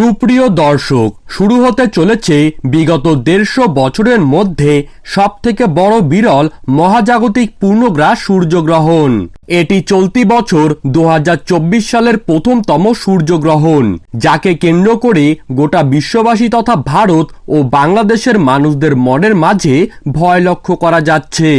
সুপ্রিয় দর্শক, শুরু হতে চলেছে বিগত দেড়শো বছরের মধ্যে সবথেকে বড় বিরল মহাজাগতিক পূর্ণগ্রাস সূর্যগ্রহণ। এটি চলতি বছর দু হাজার চব্বিশ সালের প্রথমতম সূর্যগ্রহণ, যাকে কেন্দ্র করে গোটা বিশ্ববাসী তথা ভারত ও বাংলাদেশের মানুষদের মনের মাঝে ভয় লক্ষ্য করা যাচ্ছে।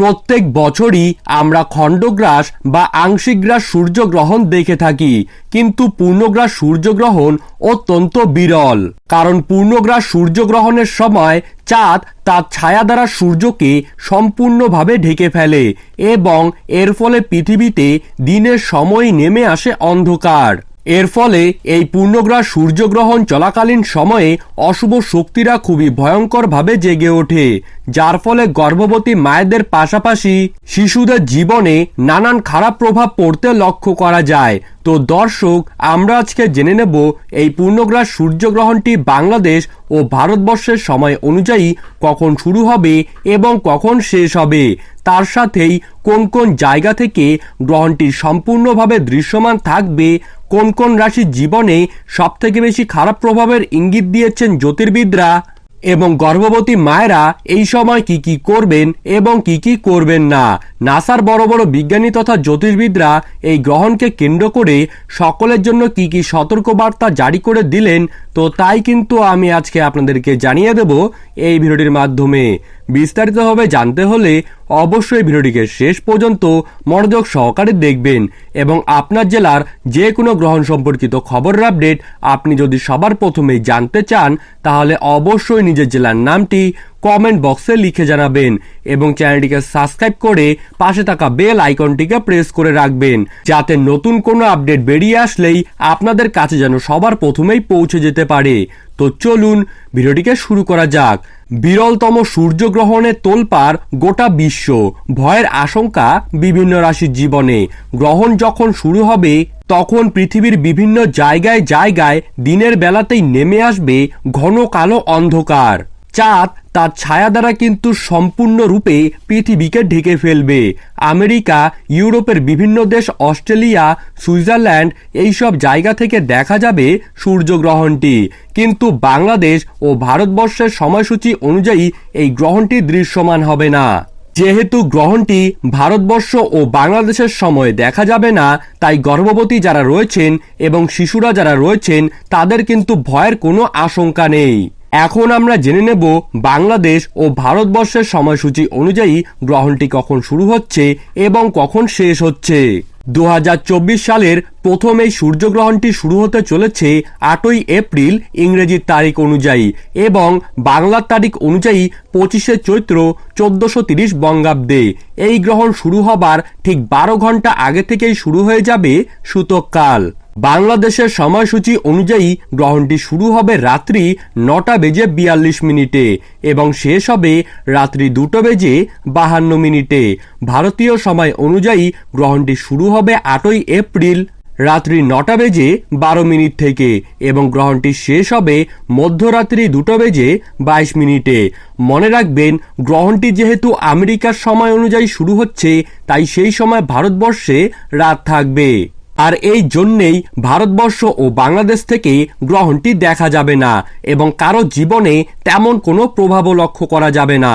প্রত্যেক বছরই আমরা খণ্ডগ্রাস বা আংশিক গ্রাস সূর্যগ্রহণ দেখে থাকি। কিন্তু পূর্ণগ্রাস সূর্যগ্রহণ অত্যন্ত বিরল। কারণ পূর্ণগ্রাস সূর্যগ্রহণের সময় চাঁদ তার ছায়া দ্বারা সূর্যকে সম্পূর্ণভাবে ঢেকে ফেলে এবং এর ফলে পৃথিবীতে দিনের সময় নেমে আসে অন্ধকার। এর ফলে এই পূর্ণগ্রাস সূর্যগ্রহণ চলাকালীন সময়ে অশুভ শক্তিরা খুবই ভয়ঙ্করভাবে জেগে ওঠে, যার ফলে গর্ভবতী মায়েদের পাশাপাশি শিশুদের জীবনে নানান খারাপ প্রভাব পড়তে লক্ষ্য করা যায়। তো দর্শক, আমরা আজকে জেনে নেব এই পূর্ণগ্রাস সূর্যগ্রহণটি বাংলাদেশ ও ভারতবর্ষের সময় অনুযায়ী কখন শুরু হবে এবং কখন শেষ হবে, তার সাথেই কোন কোন জায়গা থেকে গ্রহণটি সম্পূর্ণভাবে দৃশ্যমান থাকবে কোন কোন রাশির জীবনে সবথেকে বেশি খারাপ প্রভাবের ইঙ্গিত দিয়েছেন জ্যোতির্বিদরা? এবং গর্ভবতী মায়েরা এই সময় কি কি করবেন এবং কি কি করবেন না? নাসার বড় বড় বিজ্ঞানী তথা জ্যোতির্বিদরা এই গ্রহণকে কেন্দ্র করে সকলের জন্য কি কি সতর্কবার্তা জারি করে দিলেন, তো তাই কিন্তু আমি আজকে আপনাদেরকে জানিয়ে দেব এই ভিডিওটির মাধ্যমে। বিস্তারিতভাবে জানতে হলে অবশ্যই ভিডিওটিকে শেষ পর্যন্ত মনোযোগ সহকারে দেখবেন এবং আপনার জেলার যে কোনো গ্রহণ সম্পর্কিত খবরের আপডেট আপনি যদি সবার প্রথমেই জানতে চান, তাহলে অবশ্যই নিজের জেলার নামটি কমেন্ট বক্সে লিখে জানাবেন এবং চ্যানেলটিকে সাবস্ক্রাইব করে পাশে থাকা বেল আইকনটিকে প্রেস করে রাখবেন, যাতে নতুন কোনো আপডেট বেরিয়ে আসলেই আপনাদের কাছে যেন সবার প্রথমেই পৌঁছে যেতে পারে। তো চলুন, ভিডিওটিকে শুরু করা যাক। বিরলতম সূর্যগ্রহণের তোলপার গোটা বিশ্ব। ভয়ের আশঙ্কা বিভিন্ন রাশির জীবনে। গ্রহণ যখন শুরু হবে, তখন পৃথিবীর বিভিন্ন জায়গায় জায়গায় দিনের বেলাতেই নেমে আসবে ঘন কালো অন্ধকার। চাঁদ তার ছায়া দ্বারা কিন্তু সম্পূর্ণরূপে পৃথিবীকে ঢেকে ফেলবে। আমেরিকা, ইউরোপের বিভিন্ন দেশ, অস্ট্রেলিয়া, সুইজারল্যান্ড এইসব জায়গা থেকে দেখা যাবে সূর্যগ্রহণটি। কিন্তু বাংলাদেশ ও ভারতবর্ষের সময়সূচি অনুযায়ী এই গ্রহণটি দৃশ্যমান হবে না। যেহেতু গ্রহণটি ভারতবর্ষ ও বাংলাদেশের সময় দেখা যাবে না, তাই গর্ভবতী যারা রয়েছেন এবং শিশুরা যারা রয়েছেন, তাদের কিন্তু ভয়ের কোনো আশঙ্কা নেই। এখন আমরা জেনে নেব বাংলাদেশ ও ভারতবর্ষের সময়সূচি অনুযায়ী গ্রহণটি কখন শুরু হচ্ছে এবং কখন শেষ হচ্ছে। দু হাজার চব্বিশ সালের প্রথম এই সূর্যগ্রহণটি শুরু হতে চলেছে আটই এপ্রিল ইংরেজির তারিখ অনুযায়ী এবং বাংলার তারিখ অনুযায়ী পঁচিশে চৈত্র চোদ্দশো তিরিশ বঙ্গাব্দে। এই গ্রহণ শুরু হবার ঠিক বারো ঘণ্টা আগে থেকেই শুরু হয়ে যাবে সূতককাল। বাংলাদেশের সময়সূচি অনুযায়ী গ্রহণটি শুরু হবে রাত্রি নটা বেজে বিয়াল্লিশ মিনিটে এবং শেষ হবে রাত্রি দুটো বেজে বাহান্ন মিনিটে। ভারতীয় সময় অনুযায়ী গ্রহণটি শুরু হবে আটই এপ্রিল রাত্রি নটা বেজে বারো মিনিট থেকে এবং গ্রহণটি শেষ হবে মধ্যরাত্রি দুটো বেজে বাইশ মিনিটে। মনে রাখবেন, গ্রহণটি যেহেতু আমেরিকার সময় অনুযায়ী শুরু হচ্ছে, তাই সেই সময় ভারতবর্ষে রাত থাকবে। আর এই জন্যেই ভারতবর্ষ ও বাংলাদেশ থেকে গ্রহণটি দেখা যাবে না এবং কারও জীবনে তেমন কোনো প্রভাবও লক্ষ্য করা যাবে না।